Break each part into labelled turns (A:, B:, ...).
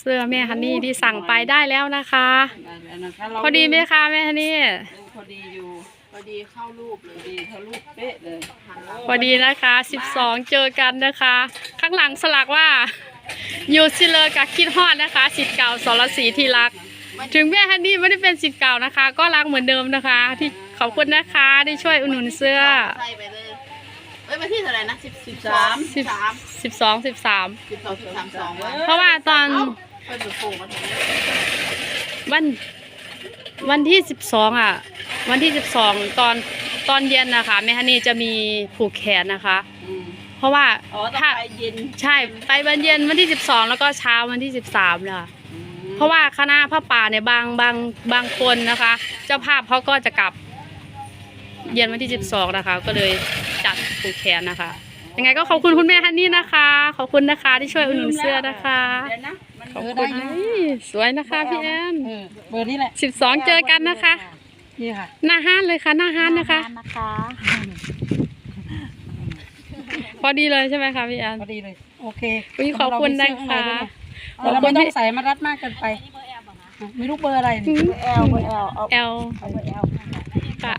A: เสื้อแม่ฮันนี่ที่สั่งไปได้แล้วนะคะ
B: ได้แล้วนะคะเรา
A: พอดีไหมคะแม่ฮันนี่
B: เออพอดีอยู่พอดีเข้ารูปเลยดีเข้ารูปเป๊ะเลยหันหลัง
A: พอดีนะคะ12เจอกันนะคะ ข้างหลังสลักว่าอยู่ซิเลอร์กับคิดฮอดนะคะสิทธิ์เก่าสรศรีที่รัก ถึงแม่ฮันนี่ไม่ได้เป็นสิทธิ์เก่านะคะ ก็รักเหมือนเดิมนะคะ ที่ขอบคุณนะคะที่ช่วยอุดหนุนเสื้อ
B: ใส่ไปเลยเอ้ยมาที่เท่าไหร่นะสิบสิบสาม
A: สิบ
B: สาม
A: 12 13
B: สิบสองสิบสามสองวัน
A: เพราะว่าตอน
B: เอ้าไปดูโป่งมาถึงนี้
A: วันวันที่สิบสองอะ วันที่สิบสองตอนตอนเย็นนะคะแม่ฮันนี่จะมีผูกแขนนะคะ
B: อืม
A: เพราะว่า
B: อ๋อต้อง
A: ถ้า
B: ไปเย็น
A: ใช่ไปวันเย็นวันที่สิบสองแล้วก็เช้าวันที่สิบสามเลยค่ะ
B: อืม
A: เพราะว่าคณะพระป่าเนี่ยบางบางบางคนนะคะ เจ้าภาพเขาก็จะกลับ เย็นวันที่สิบสองนะคะ ก็เลยจัดผูกแขนนะคะยังไงก็ขอบคุณคุณแม่ฮันนี่นะคะ ขอบคุณนะคะที่ช่วยอุดหนุนเสื้อนะคะ
B: เดี๋ยวนะมัน
A: ข อบคุณเอ้ยสวยนะคะพี่แอน
C: เออเบอร์นี้แหละ
A: สิบสองเจอกันนะคะ
C: นี่ค่ะ
A: หน้าห้านเลยค่ะ หน้าห้านนะคะ
C: นะคะ
A: พอดีเลยใช่ไหมคะพี่แอน
C: พอดีเลย โอเค
A: อุ๊ยขอบคุณนะคะ
C: ขอบคุณที่ใส่มารัดมากเกินไปไม่รู้เบอร์อะไรนี่
B: แอลเบอร์แอลเอา
A: แอล
B: เอาเบอร์แอล
A: ค่ะ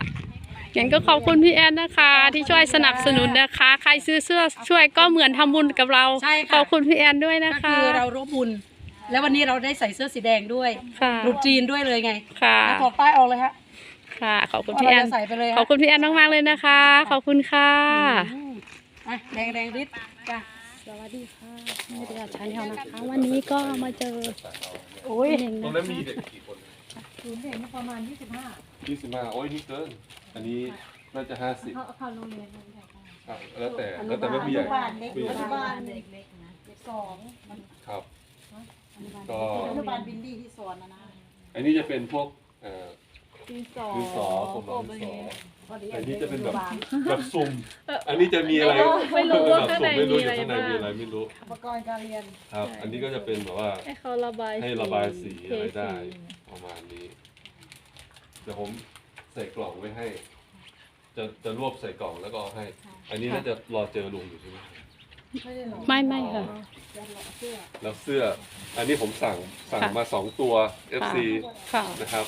A: งั้นก็ขอบคุณพี่แอนนะคะ ที่ช่วยสนับสนุนนะคะ ใครซื้อเสื้อช่วยก็เหมือนทำบุญกับเรา
C: ใช่
A: ข
C: ค่ะ
A: อบคุณพี่แอนด้วยนะ
C: ก็
A: คะ
C: คือเราร่วมบุญ แล้ววันนี้เราได้ใส่เสื้อสีแดงด้วย
A: ค่ะ
C: รูจีนด้วยเลยไง
A: ค่ะ
C: แล้วถอดป้ายออกเลยฮะ
A: ค่ะ ขอบคุณ
C: เอา
A: พี่แอน
C: เราจะใส่ไปเลย
A: ขอบ
C: ฮะ
A: คุณพี่แอนมากๆเลยนะคะ ขอบคุณค่ะ
C: อืมอะแดงแดงฤทธิ์จ้ะ
A: สวัสดีค่ะไม่ได้ใช้แนวนะคะ วันนี้ก็มาเจอ
C: โอ้ย
A: หนึ่ง
D: ตรง
A: นะ
D: นั้น
A: คะ
D: มีเด็กกี่คน
C: ศูนย์เด็กประมาณ 25
D: ยี่สิบห้าโอ้ยนี่เกิน อันนี้น่าจะห้าสิบ
C: เขาเข้าโรงเรียน
D: ครับแล้วแต่แล้วแต่ว่าผู้ใหญ่ผู้ใหญ่
C: อนุบาลเด็กเล็กนะสอง
D: ครับก็
C: อนุบาลบินดี้ที่สอนนะนะ
D: อันนี้จะเป็นพวกเอ่อ
C: ดินสอ
D: ดินสอผมเอาดินสอ
C: พอดี
D: อันนี้จะเป็นแบบแบบซุ่มอันนี้จะมีอะไร
A: ไม่รู้ว่าข้างใน
D: ไม่รู้
A: มี
D: อ
A: อะไร
D: ยู่ข้างใน
A: บ้าง
D: มีอะไรไม่รู้
C: อุปกรณ์การเรียน
D: ครับ อันนี้ก็จะเป็นแบบว่า
A: ให้เขาระบาย
D: ให้ระบายสีอะไรได้ประมาณนี้เดี๋ยวผมใส่กล่องไว้ให้ จะจะรวบใส่กล่องแล้วก็เอาให้ อันนี้น่าจะรอเจอลุงอยู่ใช่ไหม
C: ไม่ได้หรอก
A: ไม่ไม่ค่ะ
D: แล้วเสื้อ อันนี้ผมสั่งสั่งมาสองตัว FC
A: ค่ะ
D: นะครับ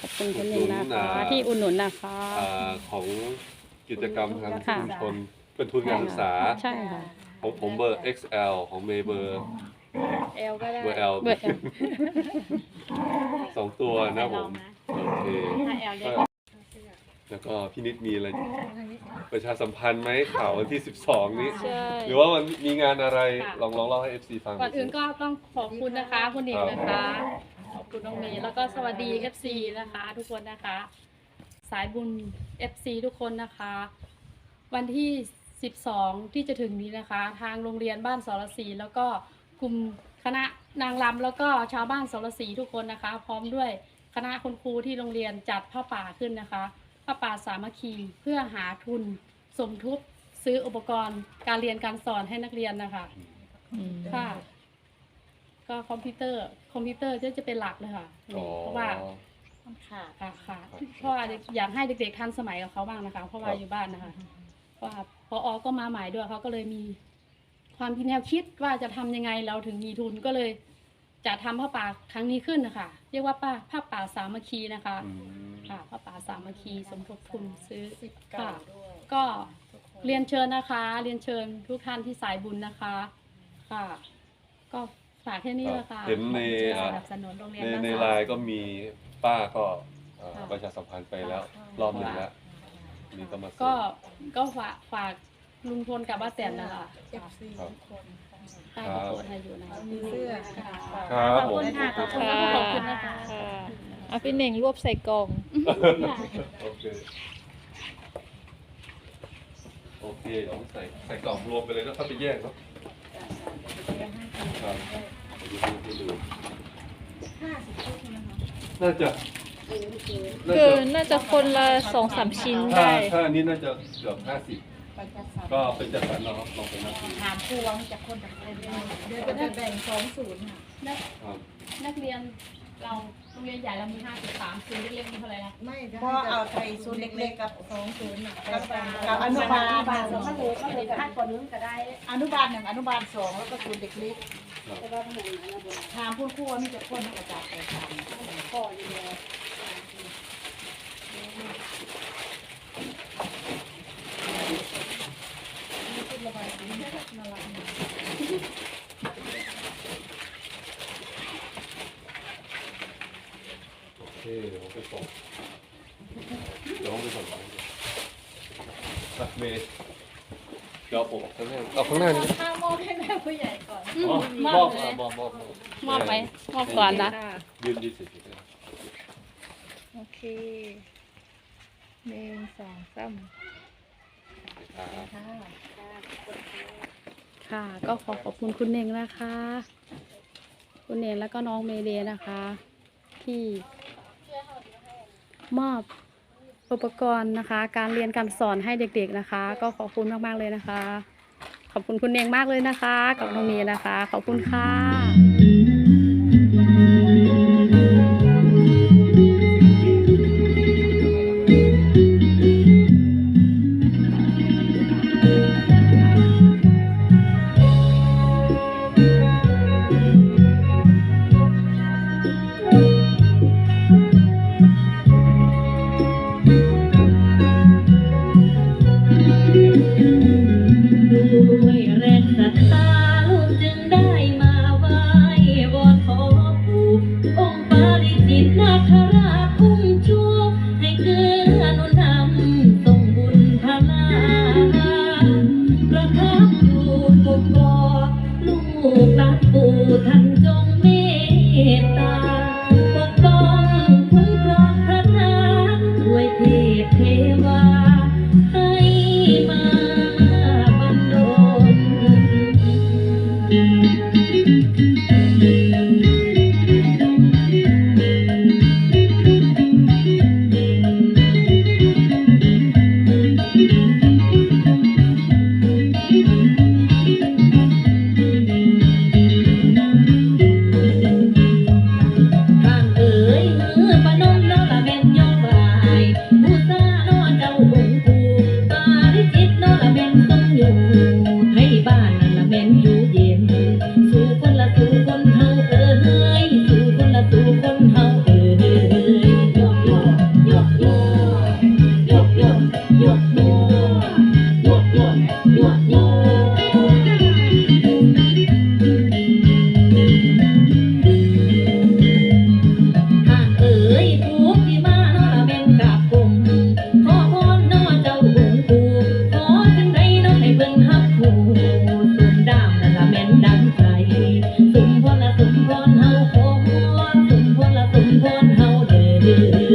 A: ขอบคุณคุณหนึ่งนะคะ
D: อุดหนุนอ่า
A: ที่อุดหนุนนะคะ
D: อ่าของกิจกรรมทาง
A: ค่ะ
D: ชุมชนเป็นทุนการศึกษา
A: ใช่ค่ะ
D: ของผมเบอร์ XL ของเมย์เบอร์
A: เอลก็ได้
D: เบอร์ L
A: เบอร์ L
D: สองตัวนะผม โอเค
A: ถ้า L เล็ก
D: แล้วก็พี่นิดมีอะไรประชาสัมพันธ์ไหมข่าววันที่ 12 นี้
A: ใช่
D: หรือว่ามันมีงานอะไร
A: ค่ะ
D: ลองลองเล่าให้ FC ฟังห
A: ก่
D: น่
A: อน
D: อยสิ
A: อื่นก็ต้องขอบคุณนะคะ คุณเอกนะคะ ขอบคุณน้องเมย์แล้วก็สวัสดี FC นะคะ ทุกคนนะคะ สายบุญ FC ทุกคนนะคะ วันที่ 12 ที่จะถึงนี้นะคะ ทางโรงเรียนบ้านสรศรีแล้วก็กลุ่มคณะนางรำแล้วก็ชาวบ้านสรศรีทุกคนนะคะ พร้อมด้วยคณะคุณครูที่โรงเรียนจัดผ้าป่าขึ้นนะคะ ผ้าป่าสามัคคีเพื่อหาทุนสมทบซื้ออุปกรณ์การเรียนการสอนให้นักเรียนนะคะค่ะ ก็คอมพิวเตอร์ คอมพิวเตอร์จะจะเป็นหลักเลยค่ะ
D: อ๋อ
A: เพราะว่าค่ะค่ะค่ะเพราะว่าอยากให้เด็กๆทันสมัยกับเขาบ้างนะคะ เพราะว่าอยู่บ้านนะคะเพราะว่าพออก็มาใหม่ด้วยเขาก็เลยมีความคิดแนวคิดว่าจะทำยังไงเราถึงมีทุนก็เลยจะทำผ้าป่าครั้งนี้ขึ้นนะคะ เรียกว่าป้าผ้าป่าสามัคคีนะคะ
D: อืม
A: ค่ะผ้าป่าสามัคคีสมทบทุนซื้อค่ะก็เรียนเชิญนะคะ เรียนเชิญทุกท่านที่สายบุญนะคะค่ะ ก็ฝากแค่นี้แหละค่ะ
D: เห็นใน
A: ที่จะ
D: อ่า
A: สนับสนุนโรงเรียน
D: ใน
A: บ้าน
D: ใน
A: สา
D: ไลน์ก็มีป้าก็เอ่อ
A: ค่ะ
D: ประชาสัมพันธ์ไปแล้ว รอบหนึ่งแล้วนี่ก็มาส่ง
A: ก็ก็ฝากฝากลุงพลกับป้าแตนนะคะ
D: ครับ
A: ป้าขอโทษให้อยู่นะ
C: เสื้อ
D: ครับ
A: ขอบ
D: ผม
A: คุณค่ะขอบคุณขอบคุณนะคะ
E: เอาพี่เน่งรวบใส่กล่อง
D: โอเค โอเคเดี๋ยวใส่ใส่กล่องรวมไปเลยแล้วเข้าไปแยกเนาะครับดี๋ยวดูดูดูน่าจะน่า
E: คือ
D: จะ
E: น่าจะคนละสองสามชิ้น
D: ถ้า
E: ได้
D: ถ้าอันนี้น่าจะเกือบห้าสิบก็เป็นจัดสรรเราครับลองไปนับดู
C: ถามครูว่าจากคนจากคนเดี๋ยวจะแบ่งสองศูนย์ค่ะ
A: นัก
D: ครับ
A: นักเรียนเรา โรงเรียนใหญ่เรามีห้าสิบสามศูนย์เล็กๆมีเท่าไหร่นะ
C: ไม่
F: เพราะเอาไทยศูนย์เล็กๆกับ
C: สองศูนย์
F: กับกับอนุบาล
C: สอง
F: อนุบาลหนึ่งอนุบาลสองแล้วก็ศูนย์เด็กเล็ก
C: ถามพูดคู่ว่ามีแต่คนกระจายไปถามพ่ออยู่แล้ว
D: โอเคเดี๋ยวผม ไปส่งเดี๋ยวผมไปส่งอะเมย์เดี๋ยวผมข้างหน้าเอาข้างหน้านี่
E: ข้ามอบให้แม่ผู้ใหญ่ก่อน
D: อ๋อมอบอะมอบมอบมอบ
A: มอบไหมอบก่อนนะ
D: ยืนยืนสร็จแล้ว
E: โอเคหนึ่งสองสาม
D: ครับ
A: ค่ะ ก็ขอขอบคุณคุณเน่งนะคะ คุณเน่งแล้วก็น้องเมเดนะคะ ที่ มอบอุปกรณ์นะคะ การเรียนการสอนให้เด็กๆนะคะ ก็ขอบคุณมากๆเลยนะคะ ขอบคุณคุณเน่งมากเลยนะคะ กับน้องเมย์นะคะ ขอบคุณค่ะ
G: ลูกหลานปู่ท่านจงเม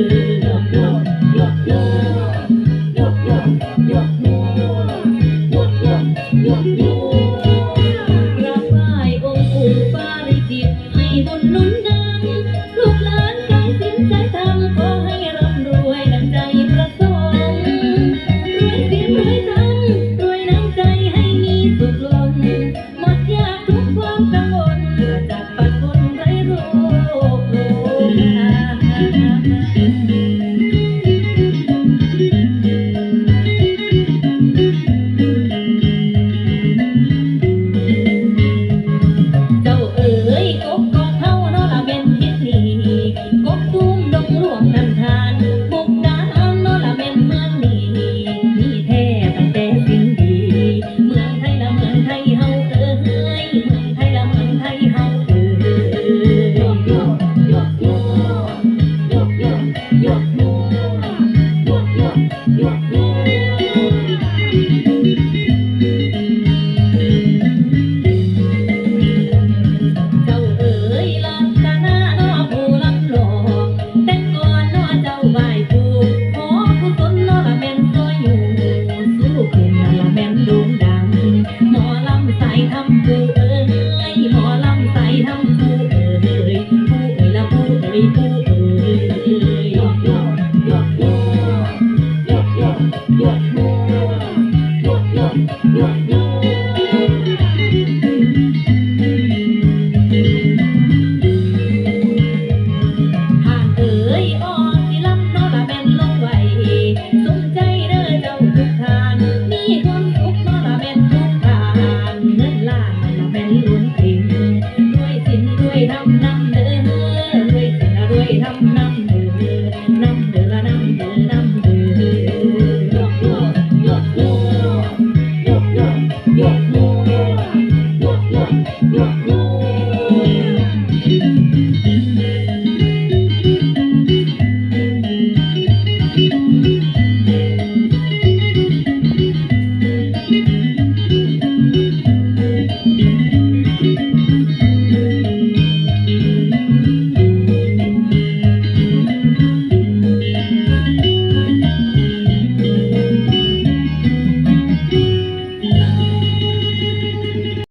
G: อ Hare Ram